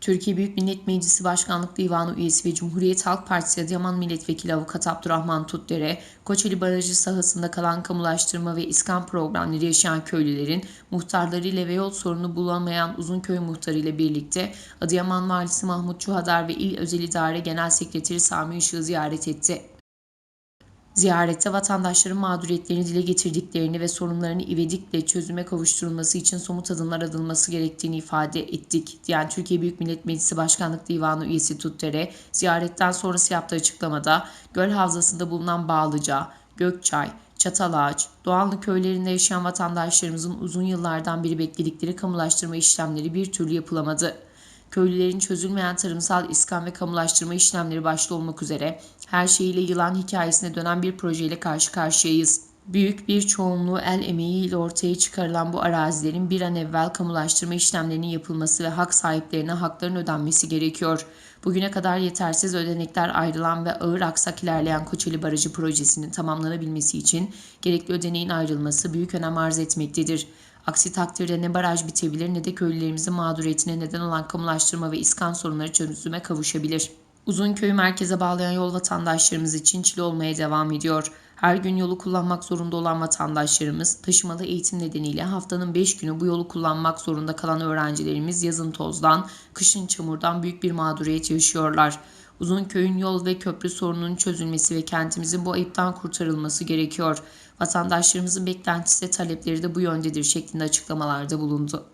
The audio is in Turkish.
Türkiye Büyük Millet Meclisi Başkanlık Divanı üyesi ve Cumhuriyet Halk Partisi Adıyaman Milletvekili Avukat Abdurrahman Tutdere, Koçeli Barajı sahasında kalan kamulaştırma ve iskan programları yaşayan köylülerin muhtarlarıyla ve yol sorunu bulamayan Uzunköy muhtarı ile birlikte Adıyaman Valisi Mahmut Çuhadar ve İl Özel İdare Genel Sekreteri Sami Işık'ı ziyaret etti. Ziyarette vatandaşların mağduriyetlerini dile getirdiklerini ve sorunlarını ivedilikle çözüme kavuşturulması için somut adımlar atılması gerektiğini ifade ettik. Diyen Türkiye Büyük Millet Meclisi Başkanlık Divanı üyesi Tuttere, ziyaretten sonrası yaptığı açıklamada göl havzasında bulunan Bağlıca, Gökçay, Çatalağaç, Doğanlı köylerinde yaşayan vatandaşlarımızın uzun yıllardan beri bekledikleri kamulaştırma işlemleri bir türlü yapılamadı köylülerin çözülmeyen tarımsal iskan ve kamulaştırma işlemleri başta olmak üzere her şeyiyle yılan hikayesine dönen bir projeyle karşı karşıyayız. Büyük bir çoğunluğu el emeğiyle ortaya çıkarılan bu arazilerin bir an evvel kamulaştırma işlemlerinin yapılması ve hak sahiplerine hakların ödenmesi gerekiyor. Bugüne kadar yetersiz ödenekler ayrılan ve ağır aksak ilerleyen Koçeli Barajı projesinin tamamlanabilmesi için gerekli ödeneğin ayrılması büyük önem arz etmektedir. Aksi takdirde ne baraj bitebilir ne de köylülerimizin mağduriyetine neden olan kamulaştırma ve iskan sorunları çözüme kavuşabilir. Uzunköy merkeze bağlayan yol vatandaşlarımız için çile olmaya devam ediyor. Her gün yolu kullanmak zorunda olan vatandaşlarımız taşımalı eğitim nedeniyle haftanın 5 günü bu yolu kullanmak zorunda kalan öğrencilerimiz yazın tozdan, kışın çamurdan büyük bir mağduriyet yaşıyorlar. Uzunköy'ün yol ve köprü sorununun çözülmesi ve kentimizin bu ayıptan kurtarılması gerekiyor. Vatandaşlarımızın beklentisi ve talepleri de bu yöndedir şeklinde açıklamalarda bulundu.